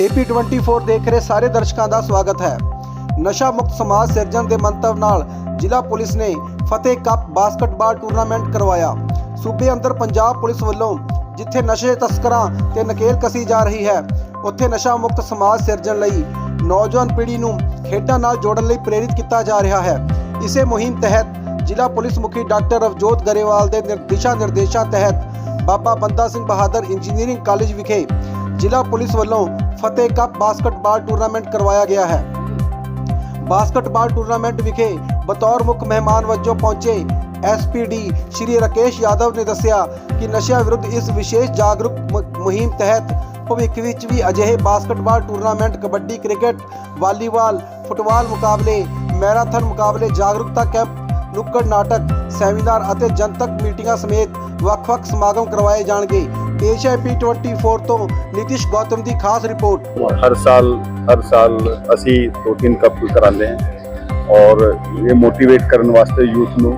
AP24 ਦੇਖ ਰਹੇ ਸਾਰੇ ਦਰਸ਼ਕਾਂ ਦਾ ਸਵਾਗਤ ਹੈ। ਨਸ਼ਾ ਮੁਕਤ ਸਮਾਜ ਸਿਰਜਣ ਦੇ ਮੰਤਵ ਨਾਲ ਜ਼ਿਲ੍ਹਾ ਪੁਲਿਸ ਨੇ ਫਤਿਹ ਕੱਪ ਬਾਸਕਟਬਾਲ ਟੂਰਨਾਮੈਂਟ ਕਰਵਾਇਆ। ਸੂਬੇ ਅੰਦਰ ਪੰਜਾਬ ਪੁਲਿਸ ਵੱਲੋਂ ਜਿੱਥੇ ਨਸ਼ੇ ਤਸਕਰਾਂ ਤੇ ਨਕੇਲ ਕਸੀ ਜਾ ਰਹੀ ਹੈ, ਉੱਥੇ ਨਸ਼ਾ ਮੁਕਤ ਸਮਾਜ ਸਿਰਜਣ ਲਈ ਨੌਜਵਾਨ ਪੀੜ੍ਹੀ ਨੂੰ ਖੇਡਾਂ ਨਾਲ ਜੋੜਨ ਲਈ ਪ੍ਰੇਰਿਤ ਕੀਤਾ ਜਾ ਰਿਹਾ ਹੈ। ਇਸੇ ਮੁਹਿੰਮ ਤਹਿਤ ਜ਼ਿਲ੍ਹਾ ਪੁਲਿਸ ਮੁਖੀ ਡਾਕਟਰ ਰਵਜੋਤ ਗਰੇਵਾਲ ਦੇ ਦਿਸ਼ਾ ਨਿਰਦੇਸ਼ਾਂ ਤਹਿਤ ਬਾਬਾ ਬੰਦਾ ਸਿੰਘ ਬਹਾਦਰ ਇੰਜੀਨੀਅਰਿੰਗ ਕਾਲਜ ਵਿਖੇ ਜ਼ਿਲ੍ਹਾ ਪੁਲਿਸ ਵੱਲੋਂ ਫਤਿਹ ਕੱਪ ਬਾਸਕਟਬਾਲ ਟੂਰਨਾਮੈਂਟ ਕਰਵਾਇਆ ਗਿਆ ਹੈ। ਬਾਸਕਟਬਾਲ ਟੂਰਨਾਮੈਂਟ ਵਿਖੇ ਬਤੌਰ ਮੁੱਖ ਮਹਿਮਾਨ ਵਜੋਂ ਪਹੁੰਚੇ ਐਸਪੀਡੀ ਸ਼੍ਰੀ ਰਾਕੇਸ਼ ਯਾਦਵ ਨੇ ਦੱਸਿਆ ਕਿ ਨਸ਼ਿਆਂ ਵਿਰੁੱਧ ਇਸ ਵਿਸ਼ੇਸ਼ ਜਾਗਰੂਕ ਮੁਹਿੰਮ ਤਹਿਤ ਭਵਿੱਖ ਵਿੱਚ ਵੀ ਅਜਿਹੇ basketball tournament, kabaddi, cricket, volleyball, football ਮੁਕਾਬਲੇ, ਮੈਰਾਥਨ ਮੁਕਾਬਲੇ, ਜਾਗਰੂਕਤਾ ਕੈਂਪ, ਨੁੱਕੜ ਨਾਟਕ, ਸੈਮੀਨਾਰ ਅਤੇ ਜਨਤਕ ਮੀਟਿੰਗਾਂ ਸਮੇਤ ਵੱਖ-ਵੱਖ ਸਮਾਗਮ ਕਰਵਾਏ ਜਾਣਗੇ। ਏਸ਼ੀਆ P24 ਤੋਂ ਨਿਤਿਸ਼ ਗੌਤਮ ਦੀ ਖਾਸ ਰਿਪੋਰਟ। ਹਰ ਸਾਲ ਹਰ ਸਾਲ ਅਸੀਂ ਦੋ ਤਿੰਨ ਕੱਪ ਕਰਾਉਂਦੇ ਹਾਂ ਔਰ ਇਹ ਮੋਟੀਵੇਟ ਕਰਨ ਵਾਸਤੇ ਯੂਥ ਨੂੰ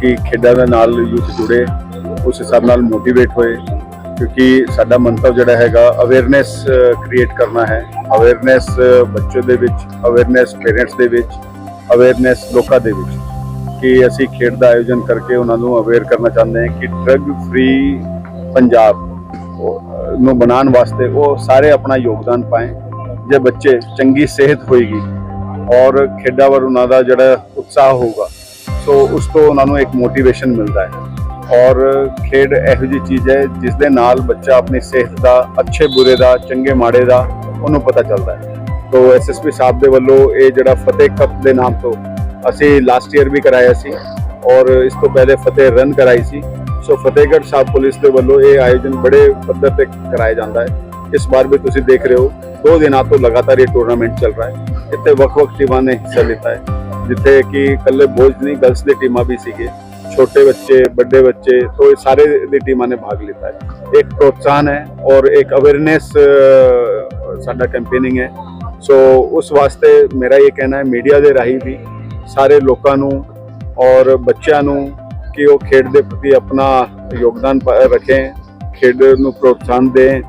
ਕਿ ਖੇਡਾਂ ਦੇ ਨਾਲ ਯੂਥ ਜੁੜੇ, ਉਸ ਹਿਸਾਬ ਨਾਲ ਮੋਟੀਵੇਟ ਹੋਏ ਕਿਉਂਕਿ ਸਾਡਾ ਮੰਤਵ ਜਿਹੜਾ ਹੈਗਾ ਅਵੇਅਰਨੈਸ ਕ੍ਰੀਏਟ ਕਰਨਾ ਹੈ। ਅਵੇਅਰਨੈਸ ਬੱਚੇ ਦੇ ਵਿੱਚ ਅਵੇਅਰਨੈਸ ਪੇਰੈਂਟਸ ਦੇ ਵਿੱਚ ਅਵੇਅਰਨੈਸ ਲੋਕਾਂ ਦੇ ਵਿੱਚ ਕਿ ਅਸੀਂ ਖੇਡ ਦਾ ਆਯੋਜਨ ਕਰਕੇ ਉਹਨਾਂ ਨੂੰ ਅਵੇਅਰ ਕਰਨਾ ਚਾਹੁੰਦੇ ਹਾਂ ਕਿ ਡਰੱਗ ਫ੍ਰੀ ਪੰਜਾਬ ਨੂੰ ਬਣਾਉਣ ਵਾਸਤੇ ਉਹ ਸਾਰੇ ਆਪਣਾ ਯੋਗਦਾਨ ਪਾਏ। ਜੇ ਬੱਚੇ ਚੰਗੀ ਸਿਹਤ ਹੋਏਗੀ ਔਰ ਖੇਡਾਂ ਵੱਲ ਉਹਨਾਂ ਦਾ ਜਿਹੜਾ ਉਤਸ਼ਾਹ ਹੋਊਗਾ, ਸੋ ਉਸ ਤੋਂ ਉਹਨਾਂ ਨੂੰ ਇੱਕ ਮੋਟੀਵੇਸ਼ਨ ਮਿਲਦਾ ਹੈ। ਔਰ ਖੇਡ ਇਹੋ ਜਿਹੀ ਚੀਜ਼ ਹੈ ਜਿਸ ਦੇ ਨਾਲ ਬੱਚਾ ਆਪਣੀ ਸਿਹਤ ਦਾ, ਅੱਛੇ ਬੁਰੇ ਦਾ, ਚੰਗੇ ਮਾੜੇ ਦਾ ਉਹਨੂੰ ਪਤਾ ਚੱਲਦਾ ਹੈ। ਤੋ ਐਸਐਸਪੀ ਸਾਹਿਬ ਦੇ ਵੱਲੋਂ ਇਹ ਜਿਹੜਾ ਫਤਿਹ ਕੱਪ ਦੇ ਨਾਮ ਤੋਂ ਅਸੀਂ ਲਾਸਟ ਈਅਰ ਵੀ ਕਰਾਇਆ ਸੀ ਔਰ ਇਸ ਤੋਂ ਪਹਿਲੇ ਫਤਿਹ ਰਨ ਕਰਾਈ ਸੀ। ਸੋ ਫਤਿਹਗੜ੍ਹ ਸਾਹਿਬ ਪੁਲਿਸ ਦੇ ਵੱਲੋਂ ਇਹ ਆਯੋਜਨ ਬੜੇ ਪੱਧਰ ਤੇ ਕਰਾਇਆ ਜਾਂਦਾ ਹੈ। ਇਸ ਵਾਰ ਵੀ ਤੁਸੀਂ ਦੇਖ ਰਹੇ ਹੋ, ਦੋ ਦਿਨਾਂ ਤੋਂ ਲਗਾਤਾਰ ਇਹ ਟੂਰਨਾਮੈਂਟ ਚੱਲ ਰਿਹਾ ਹੈ। ਇੱਥੇ ਵੱਖ-ਵੱਖ ਟੀਮਾਂ ਨੇ ਹਿੱਸਾ ਲਿੱਤਾ ਹੈ, ਜਿੱਥੇ ਕਿ ਇਕੱਲੇ ਬੋਝ ਨਹੀਂ ਗਰਲਸ ਦੀ ਟੀਮਾਂ ਵੀ ਸੀਗੇ। ਛੋਟੇ ਬੱਚੇ, ਵੱਡੇ ਬੱਚੇ, ਤੋਂ ਇਹ ਸਾਰੇ ਦੀ ਟੀਮਾਂ ਨੇ ਭਾਗ ਲਿੱਤਾ ਹੈ। ਇੱਕ ਪ੍ਰੋਤਸਾਹਨ ਹੈ ਔਰ ਇੱਕ ਅਵੇਅਰਨੈਸ ਸਾਡਾ ਕੈਂਪੇਨਿੰਗ ਹੈ। ਸੋ ਉਸ ਵਾਸਤੇ ਮੇਰਾ ਇਹ ਕਹਿਣਾ ਹੈ ਮੀਡੀਆ ਦੇ ਰਾਹੀਂ ਵੀ ਸਾਰੇ ਲੋਕਾਂ ਨੂੰ ਔਰ ਬੱਚਿਆਂ ਨੂੰ ਕਿ ਉਹ ਖੇਡ ਦੇ ਪ੍ਰਤੀ ਆਪਣਾ ਯੋਗਦਾਨ ਪ- ਰੱਖੇਂ ਖੇਡ ਨੂੰ ਪ੍ਰੋਤਸਾਹਨ ਦੇ